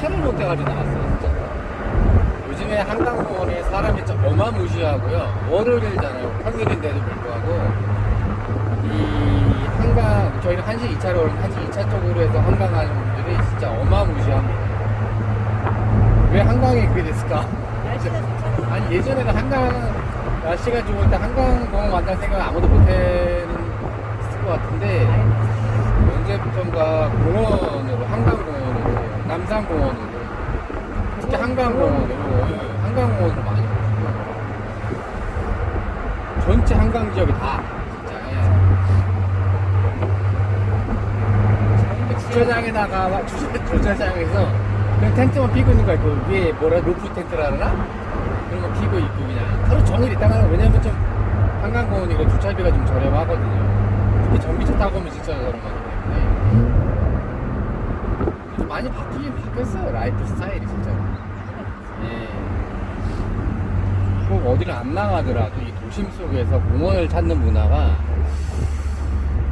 차를 못 대가지고 나왔어요 진짜. 요즘에 한강공원에 사람이 좀 어마무시하고요. 월요일이잖아요. 평일인데도 불구하고 이 한강 저희는 한시 2차로 한시 2차 쪽으로 해서 한강 가는 분들이 진짜 어마무시합니다. 왜 한강이 그게 됐을까? 아니 예전에는 한강 날씨가 좋을 때 한강공원 간다는 생각 아무도 못했을 것 같은데 언제부턴가 공원으로 한강공원으로 남산공원으로. 특히 한강공원으로. 예, 한강공원으로 많이 오거든요. 전체 한강 지역이 다 진짜 예. 주차장에다가 주차, 주차장에서 그냥 텐트만 피고 있는 거야. 그 위에 뭐라 루프 텐트라 그러나? 그런 거 피고 있고 그냥. 하루 종일 있다가 왜냐면 좀 한강공원이고 주차비가 좀 저렴하거든요. 특히 전기차 타고 오면 진짜 저렴하기 때문에. 좀 많이 바뀌긴 바뀌었어요 라이프 스타일이 진짜 예. 꼭 어디를 안 나가더라도 이 도심 속에서 공원을 찾는 문화가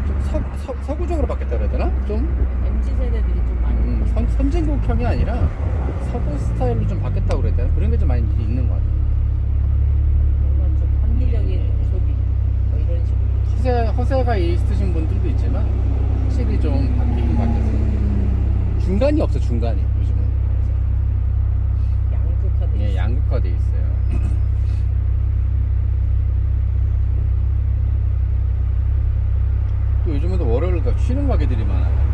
좀 서, 서, 서구적으로 바뀌었다 그래야 되나? 좀 MZ 세대들이 좀 많이. 음, 선, 선진국형이 아니라 서구 스타일로 좀 바뀌었다고 그래야 되나? 그런 게 좀 많이 있는 것 같아요. 뭔가 좀 합리적인 소비. 뭐 이런 식으로. 허세, 허세가 있으신 분들도 있지만 확실히 좀 바뀌긴 바뀌었어요. 중간이 없어, 중간이. 요즘은. 양극화돼. 예, 양극화돼 있어요. 또 요즘에도 월요일 가 쉬는 가게들이 많아요.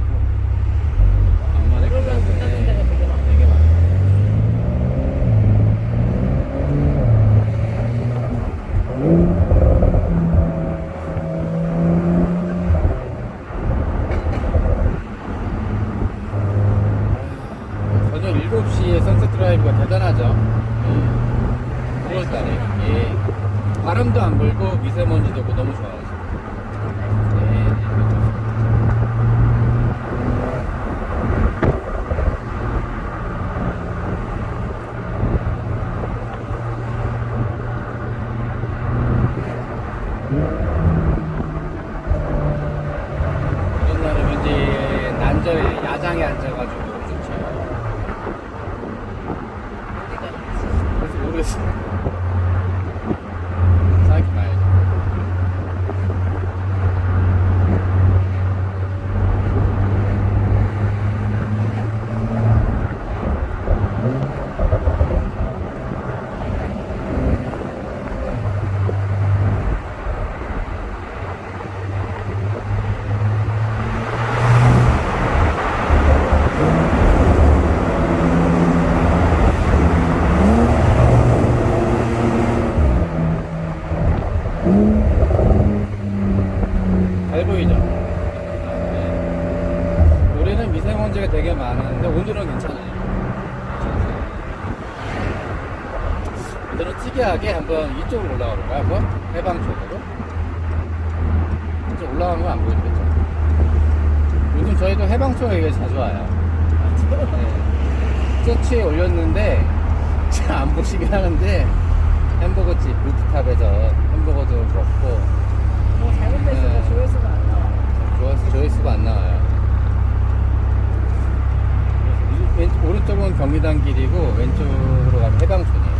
경리단 길이고 왼쪽으로 가면 해방촌이에요.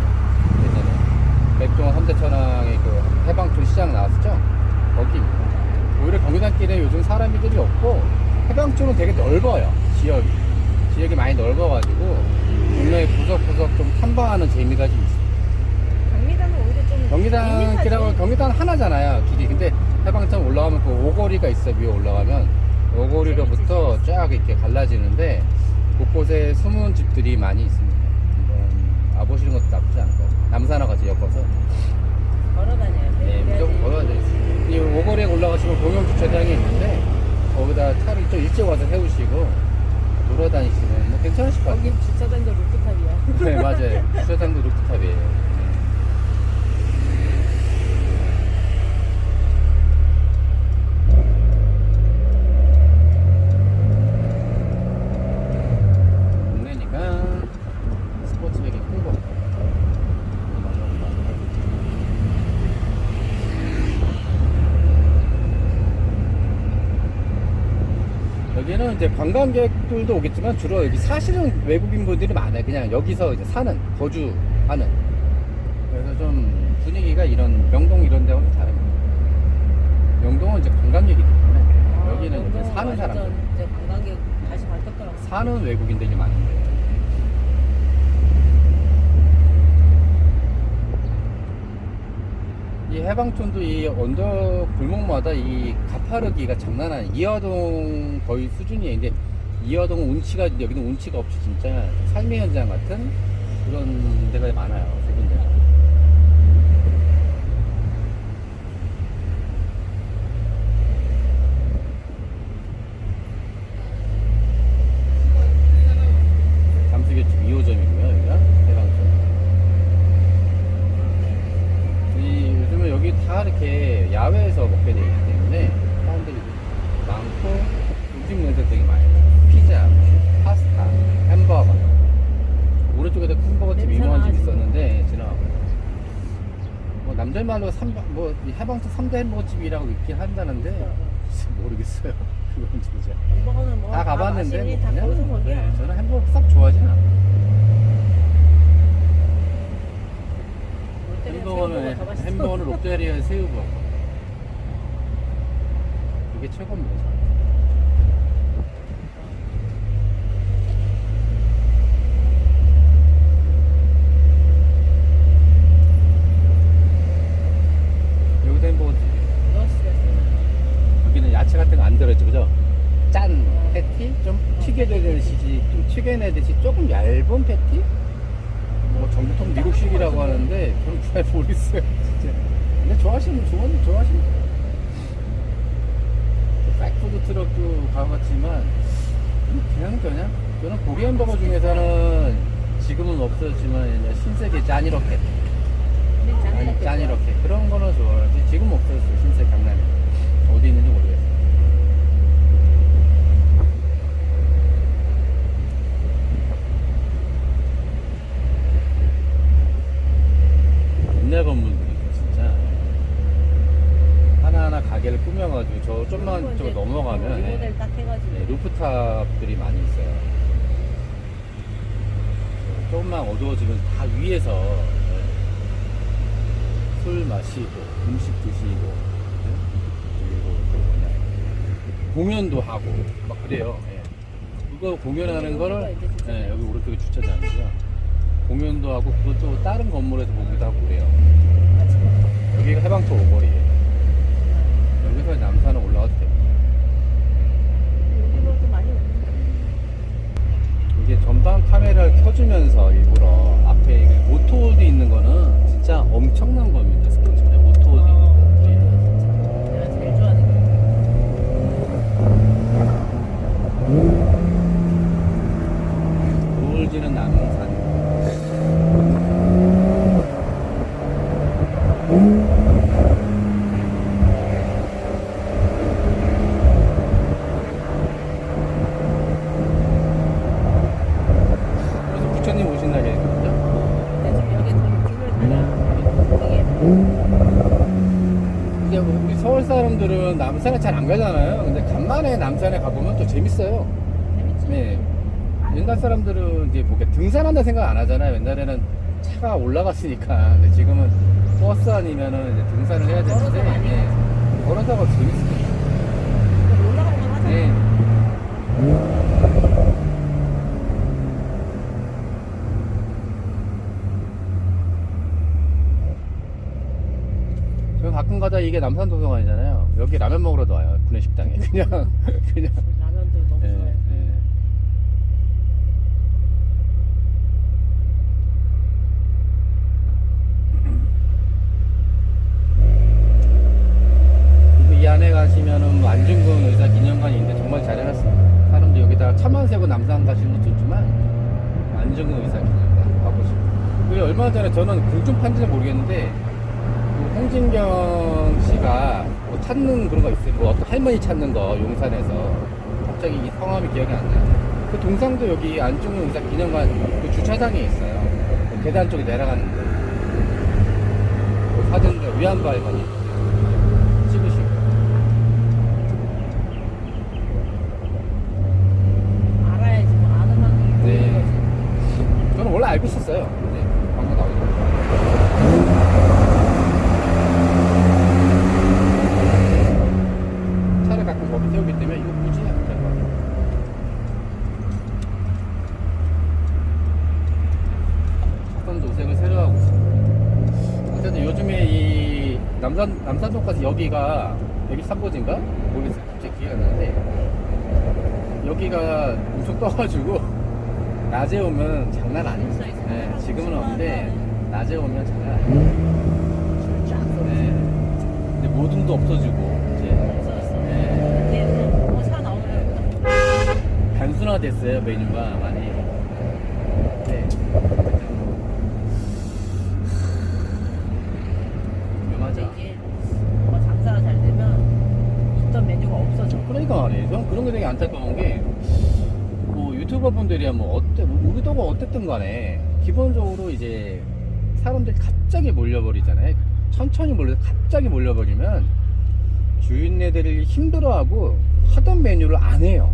예전에 백종원 현대천왕의 그 해방촌 시장 나왔었죠? 거기입니다. 오히려 경리단 길에 요즘 사람들이 없고 해방촌은 되게 넓어요. 지역이. 지역이 많이 넓어가지고 동네에 구석구석 좀 탐방하는 재미가 좀 있어요. 경리단은 오히려 좀. 경리단 밋밋하지? 길하고 경리단 하나잖아요 길이 근데 해방촌 올라가면 그 오거리가 있어 위에 올라가면 오거리로부터 쫙 이렇게 갈라지는데 곳곳에 숨은 집들이 많이 있습니다 한번 와보시는 것도 나쁘지 않을 것 같아요 남산하고 같이 엮어서 걸어 다녀야 돼. 네, 무조건 걸어야 돼이 오거리에 올라가시면 공영 주차장이 있는데 거기다 차를 좀 일찍 와서 세우시고 돌아다니시면 뭐 괜찮으실 것 같아요. 거기 주차장도 루프탑이야. 네, 맞아요. 주차장도 루프탑이에요. 동네니까 스포츠백이 큰 거. 여기는 이제 관광객들도 오겠지만 주로 여기 사시는 외국인 분들이 많아요. 그냥 여기서 이제 사는, 거주하는. 그래서 좀 분위기가 이런 명동 이런 데하고는 다릅니다. 명동은 이제 관광객이기 때문에 여기는 이제 사는 사람들, 이제 관광객 다시 바뀌었더라고. 사는 외국인들이 많은데. 이 해방촌도 이 언덕 골목마다 이 가파르기가 장난 아니에요. 이화동 거의 수준이에요. 근데 이화동은 운치가 여기는 운치가 없이 진짜 삶의 현장 같은 그런 데가 많아요. 세 군데가. 잠수교집 2호점이고요. 여기가 해방촌. 이 요즘은 여기 다 이렇게 야외에서 먹게 되기 때문에 사람들이 많고 음식 냄새 되게 많이 나요. 피자, 파스타, 햄버거. 오른쪽에도 햄버거집 냄새 유명한 집 나지. 있었는데 지나가고. 뭐 남들 말로 삼뭐이 해방촌 3대 햄버거집이라고 있긴 한다는데 모르겠어요. 그건 진짜. 햄버거는 뭐 다 가봤는데? 뭐다 거기서 그냥 거기야. 네, 저는 햄버거 싹 좋아하진 않아요. 롯데리아 햄버거는 새우버거 더 맛있어. 햄버거는 롯데리아 새우버거. 이게 최고입니다. 저는. 여기도 햄버거집. 넣었어요. 여기는 야채 같은 거 안 들어있죠, 그죠? 짠 패티 좀 튀겨내듯이 좀 튀겨내듯이 조금 얇은 패티? 뭐 정통 미국식이라고 하는데 저는 잘 모르겠어요, 진짜. 근데 좋아하시는 좋아하는 좋아하시는 백푸드 트럭도 가봤지만 그냥 그냥? 저는 고기 햄버거 중에서는 지금은 없어졌지만 옛날 신세계 짠 이렇게 아니, 짠 이렇게 그런 거는 좋아하지. 지금 없어졌어요 신세계 강남에. 어디 있는지 모르겠어요. 옛날 건물들이죠 진짜 하나하나 가게를 꾸며가지고 저 좀만 저 넘어가면 네, 리모델 딱 해가지고. 네, 루프탑들이 많이 있어요 조금만 어두워지면 다 위에서 네, 술 마시고 음식 드시고 네, 그리고 또 그냥 공연도 하고 막 그래요 예. 그거 공연하는 거를 여기가 이제 주차장. 네, 여기 오른쪽에 주차장이고요 공연도 하고 그것도 다른 건물에서 보기도 하고 그래요. 여기가 해방토 오거리예요. 여기서 남산을 올라가도 돼요. 이게 전방 카메라를 켜주면서 일부러 앞에 이게 오토홀드 있는 거는 진짜 엄청난 겁니다 스포츠카 오토홀드 있는 거 예. 내가 제일 좋아하는 게. 노을지는 남산 그래서 부처님 오신 날이거든요 근데 지금 여기 더 뷰를 다냐. 되게 이제 뭐 우리 서울 사람들은 남산에 잘 안 가잖아요 근데 간만에 남산에 가보면 또 재밌어요 재밌지. 네. 옛날 사람들은 이제 뭐 등산한다 생각 안 하잖아요. 옛날에는 차가 올라갔으니까. 근데 지금은 버스 아니면은 이제 등산을 해야 되는데. 많이 예. 걸어서 가 재밌어요. 근데 올라가는 건 하잖아. 네. 저 가끔 가다 이게 남산 도서관이잖아요. 여기 라면 먹으러 도 와요. 구내식당에. 그냥, 그냥. 라면도 너무 예, 좋아해. 예. 그리고 이 안에 가시면은 안중근 의사 기념관이 있는데 갔다가 차만 세고 남산 가시는 것도 좋지만 안정근 의사 기념관 가보시고 그리고 얼마 전에 저는 공중파인지는 모르겠는데 그 홍진경 씨가 뭐 찾는 그런 거 있어요 뭐 어떤 할머니 찾는 거 용산에서 갑자기 이 성함이 기억이 안 나요 그 동상도 여기 안중근 의사 기념관 그 주차장에 있어요 그 계단 쪽에 내려가는데 그 사진도 위안부 할머니 찍으시고 알아야지 뭐 아는 만큼 네. 저는 원래 알고 있었어요. 네, 방금 나오고. 차를 가끔 거기 세우기 때문에 이거 굳이 안 될 거예요. 차선 도색을 새로 하고 있습니다. 어쨌든 요즘에 이 남산 남산동까지 여기가 103호인가 모르겠어요. 갑자기 기회가 안 나는데 여기가 엄청 떠가지고 낮에 오면 장난 아니에요. 네, 지금은 없는데 낮에 오면 장난 아니에요. 쫙 써. 네. 근데 모둠도 없어지고 이제 없어졌어. 네. 이제는 뭐차 나오면 단순화됐어요 메뉴가 많이. 네. 어쨌든 위험하죠. 이게 뭐 장사가 잘 되면 있던 메뉴가 그러니까 말이에요. 저는 그런 게 되게 안타까운 게, 뭐, 유튜버 분들이야, 뭐, 어때, 뭐 의도가 어쨌든 간에, 기본적으로 이제, 사람들이 갑자기 몰려버리잖아요. 천천히 몰려, 갑자기 몰려버리면, 주인네들이 힘들어하고, 하던 메뉴를 안 해요.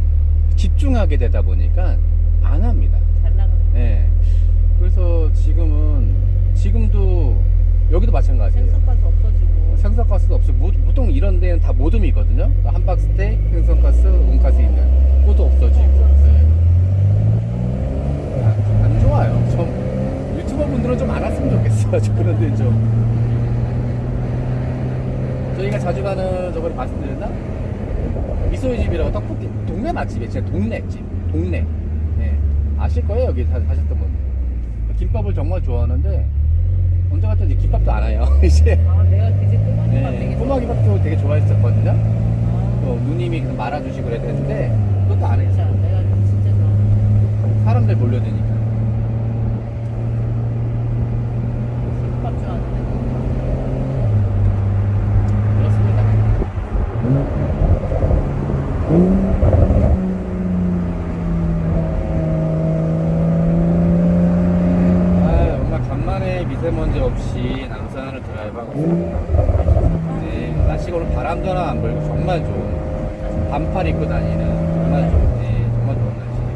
집중하게 되다 보니까, 안 합니다. 잘 나가는 예. 그래서 지금은, 지금도, 여기도 마찬가지예요. 생선가스 없어지고. 생선가스도 없어. 모- 보통 이런 데는 다 모둠이 있거든요. 그러니까 함박스테이크, 생선가스, 온가스 있는. 그것도 없어지고. 네. 안, 안 좋아요. 좀 유튜버 분들은 좀 안 왔으면 좋겠어요. 저 그런데 좀. 저희가 자주 가는 저번에 말씀드렸나? 미소의 집이라고 떡볶이 동네 맛집이에요. 진짜 동네 집. 동네. 네. 아실 거예요. 여기 사, 사셨던 분. 김밥을 정말 좋아하는데 언제 갔든지 김밥도 안 와요. 이제. 아, 내가 꼬마김밥 네, 되게 꼬마기밥도 되게 좋아했었거든요. 아, 또 누님이 그냥 말아주시고 그랬는데 그것도 안 진짜 했어. 내가 진짜 좋아. 사람들 몰려드니까. 김밥 좋아하는데. 그렇습니다. 아, 정말 간만에 미세먼지 없이 남산을 드라이브하고 있습니다. 네, 날씨가 오늘 바람도 하나 안 불고 정말 좋은 반팔 입고 다니는 정말 좋은, 네, 정말 좋은 날씨예요.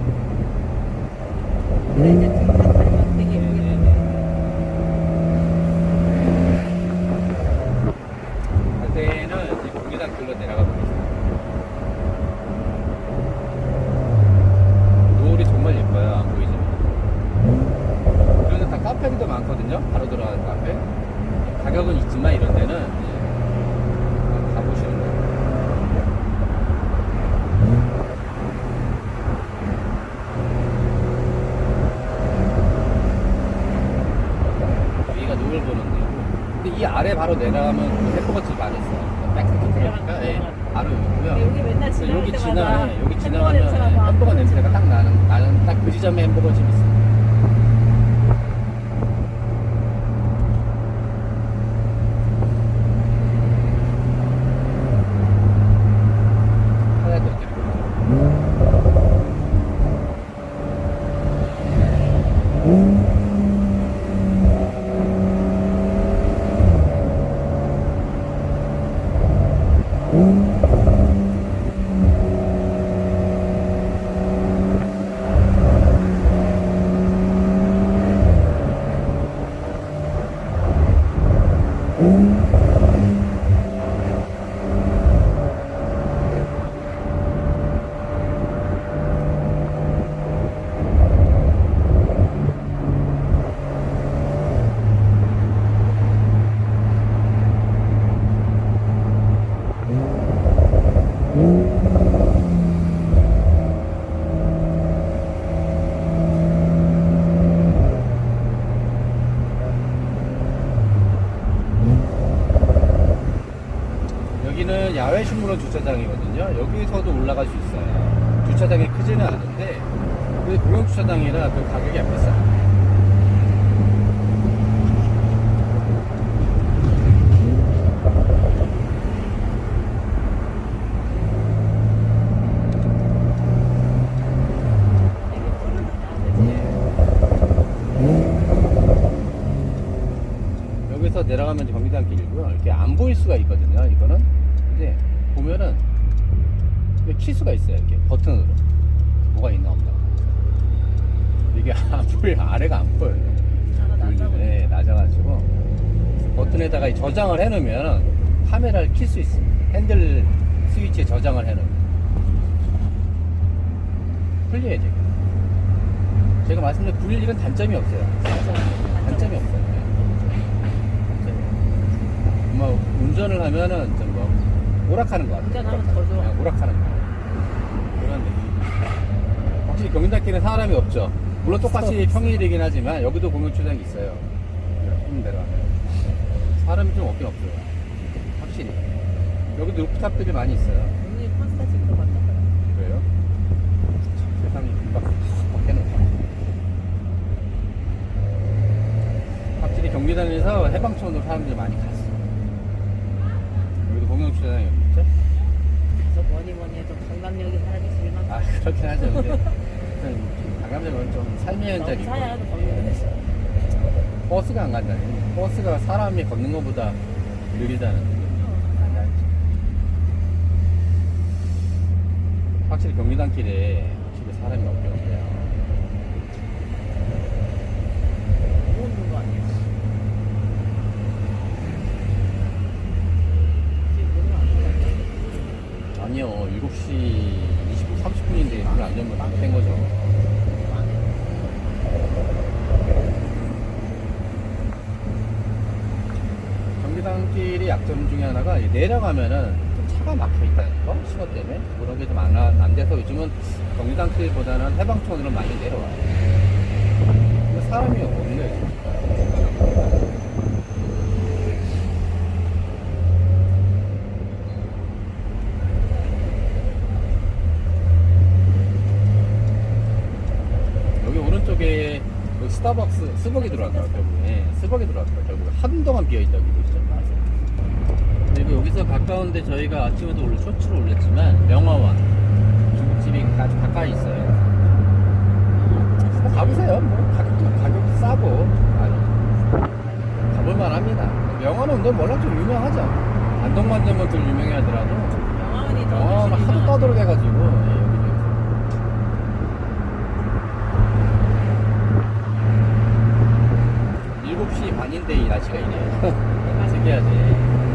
근데 이제 등산 다니면 되게 네, 예쁘게 네, 네. 갈 때는 이제 공계단 길로 내려가 보겠습니다. 노을이 정말 예뻐요. 안 보이지만. 그런데 다 카페들도 많거든요. 바로 들어가는 카페. 가격은 있지만 이런 데는 예, 가보시는 거예요. 여기가 노을 보는 데고. 근데 이 아래 바로 내려가면 그 햄버거집 안 있어요. 백스키 들어가니까 예, 바로 여기고요. 여기 맨날 지나갈 여기 때마다 지나 예, 여기 햄버거 지나가면 냄새가 예, 막 햄버거 냄새가 딱 나는 나는 딱 그 지점에 햄버거 집 있어요. 하나 더 드릴게요. 여기는 야외 식물원 주차장이거든요. 여기서도 올라갈 수 있어요. 주차장이 크지는 않은데 그래도 공용 주차장이라 그 가격이 안 비싸. 되게 푸르다. 여기서 내려가면 이제 경기단 길이고요. 이렇게 안 보일 수가 있거든요. 이거는 근데 보면은 이게 킬 수가 있어요. 이렇게 버튼으로 뭐가 있나 없나. 이게 안 보여 아래가 안 보여요. 네, 낮아가지고 버튼에다가 이 저장을 해놓으면 카메라를 킬 수 있습니다. 핸들 스위치에 저장을 해놓으면 풀려야 돼요. 제가 말씀드린 911은 단점이 없어요. 단점이 없어요. 네. 단점이 없어요. 뭐 운전을 하면은 좀뭐 오락하는 것 같아요. 운전하면 더 좋아. 네, 오락하는 거. 그런 느낌. 확실히 경인단길은 사람이 없죠. 물론 똑같이 평일이긴 하지만 여기도 공용주차장이 있어요. 좀 내려가면 사람이 좀 없긴 없어요. 확실히. 여기도 루프탑들이 많이 있어요. 오늘 콘스타 찍으러 갔다고요. 그래요? 세상이 금방 확 바뀌는 확실히 경기단에서 해방촌으로 사람들이 많이 갔어. 여기도 공영주차장이 있죠? 그래서 뭐니 뭐니 해도 강남역에 사람이 제일 많아. 아 그렇긴 하죠. 근데 강남역은 좀 삶의 현장이고 사야 거기는. 버스가 안 간다니. 버스가 사람이 걷는 것보다 느리다는 거. 확실히 경기단 길에 확실히 사람이 없긴 없네요. 거 아니야? 아니요, 7시 20분, 30분인데 문을 안 열면 안 거죠. 경기단길의 약점 중에 하나가 이 내려가면은 좀 차가 막혀 있다는 거, 신호 때문에. 그런 게 좀안안 돼서 요즘은 경기단길보다는 해방촌으로 많이 내려와요. 사람이. 여기 오른쪽에 여기 스타벅스 스벅이 들어왔더라 결국에 스벅이 들어왔더라 결국에 한동안 비어있다고 보시죠 여기서 가까운데 저희가 아침에도 원래 쇼츠를 올렸지만 명화원 중국집이 아주 가까이 있어요 뭐 가보세요 뭐 가격도 가격도 싸고 아니 가볼만 합니다 명화는 근데 워낙 좀 유명하죠 안동만점은 덜 유명하더라도 영화원이 더 명화는 훨씬 하도 유명하죠. 떠들어대가지고 예, 여기저기서 일곱 시 반인데 이 날씨가 이래요. 특이하지.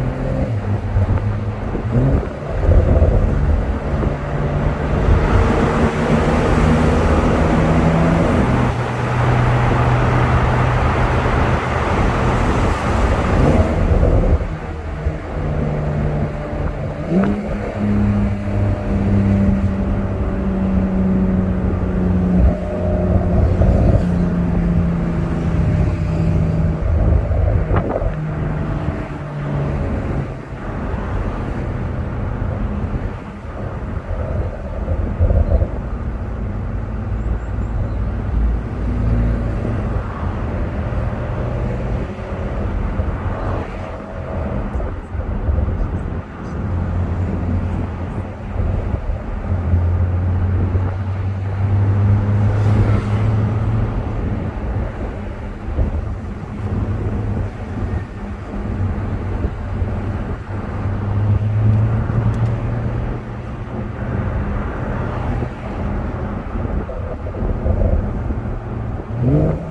Mm-hmm.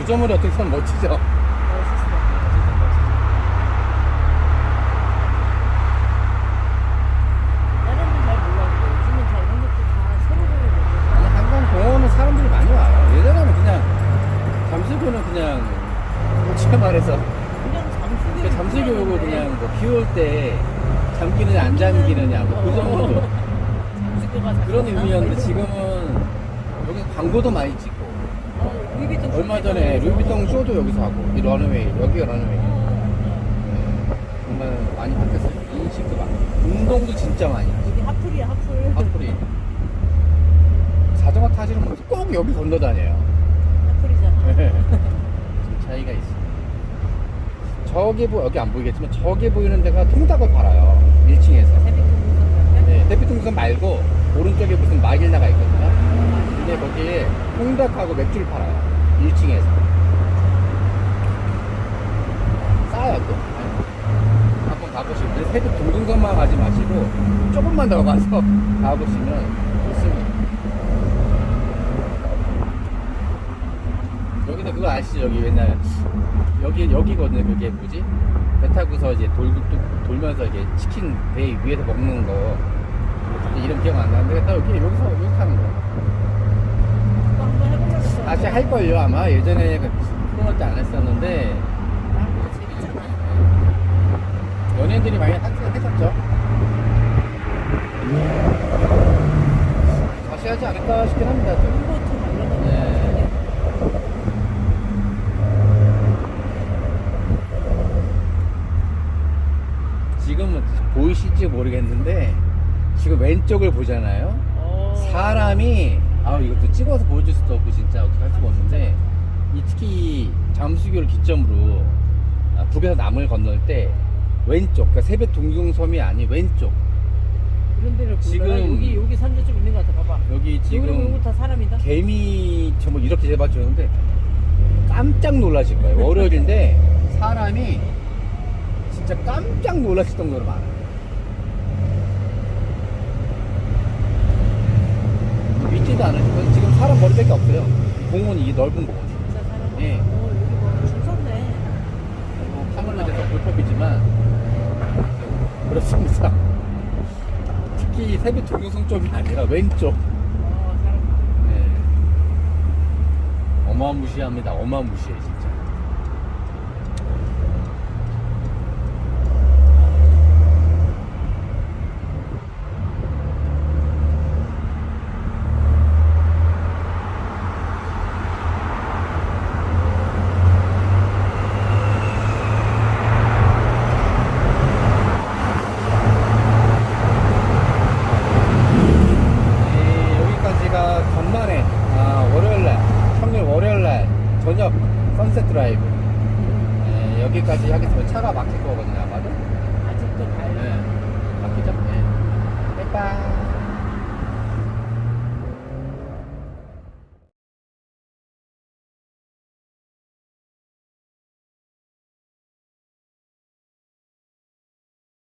유저물이 어떻게 참 멋지죠? 바뀌었어요 인식도 많고 운동도 진짜 많이 하고 여기 하풀이야 하풀. 앞으리 자전거 타시는 분들 꼭 여기 건너 다녀요 하풀이잖아. 네. 좀 차이가 있어 저기 보 여기 안 보이겠지만 저기 보이는 데가 통닭을 팔아요 1층에서 세비통 무슨 옆에? 네, 대피통선 말고 오른쪽에 무슨 마길나가 있거든요. 근데 거기에 통닭하고 맥주를 팔아요. 1층에서. 싸요 또. 가보시면 새벽 동등선만 가지 마시고 조금만 더 가서 가보시면 좋습니다. 여기도 그거 아시죠? 여기 옛날 여기 여기거든요. 그게 뭐지? 배 타고서 이제 돌, 돌- 돌면서 이게 치킨 배 위에서 먹는 거 이름 기억 안 나는데 딱 여기 여기서 여기 타는 거. 다시 할 걸요 아마 예전에 그 코로나 때안 했었는데 아, 그거 재밌잖아. 연예인들이 많이 하- 했었죠. 다시 하지 않을까 싶긴 합니다. 좀. 네. 지금은 보이실지 모르겠는데 지금 왼쪽을 보잖아요. 어. 사람이 아 이것도 찍어서 보여줄 수도 없고 진짜 어떻게 할 수가 없는데 이 특히 잠수교를 기점으로 아, 북에서 남을 건널 때 왼쪽 그러니까 세배 동중섬이 아닌 왼쪽 이런 데를 지금- 지금 여기 여기 산도 좀 있는 것 같아. 봐봐. 여기 여기 지금 이거 다 사람이다. 개미 저뭐 이렇게 재봤주는데 깜짝 놀라실 거예요 월요일인데 사람이 진짜 깜짝 놀라실 정도로 많아요 믿지도 않으시고 지금 사람 머리밖에 없어요 공원이 이 넓은 공원 진짜 사람. 예. 어 여기 뭐 줄 섰네. 뭐 카몰라에서 불법이지만 그렇습니다. 특히 세배 동영상 쪽이 아니라 왼쪽. 어. 네. 어마무시합니다. 어마무시해 진짜.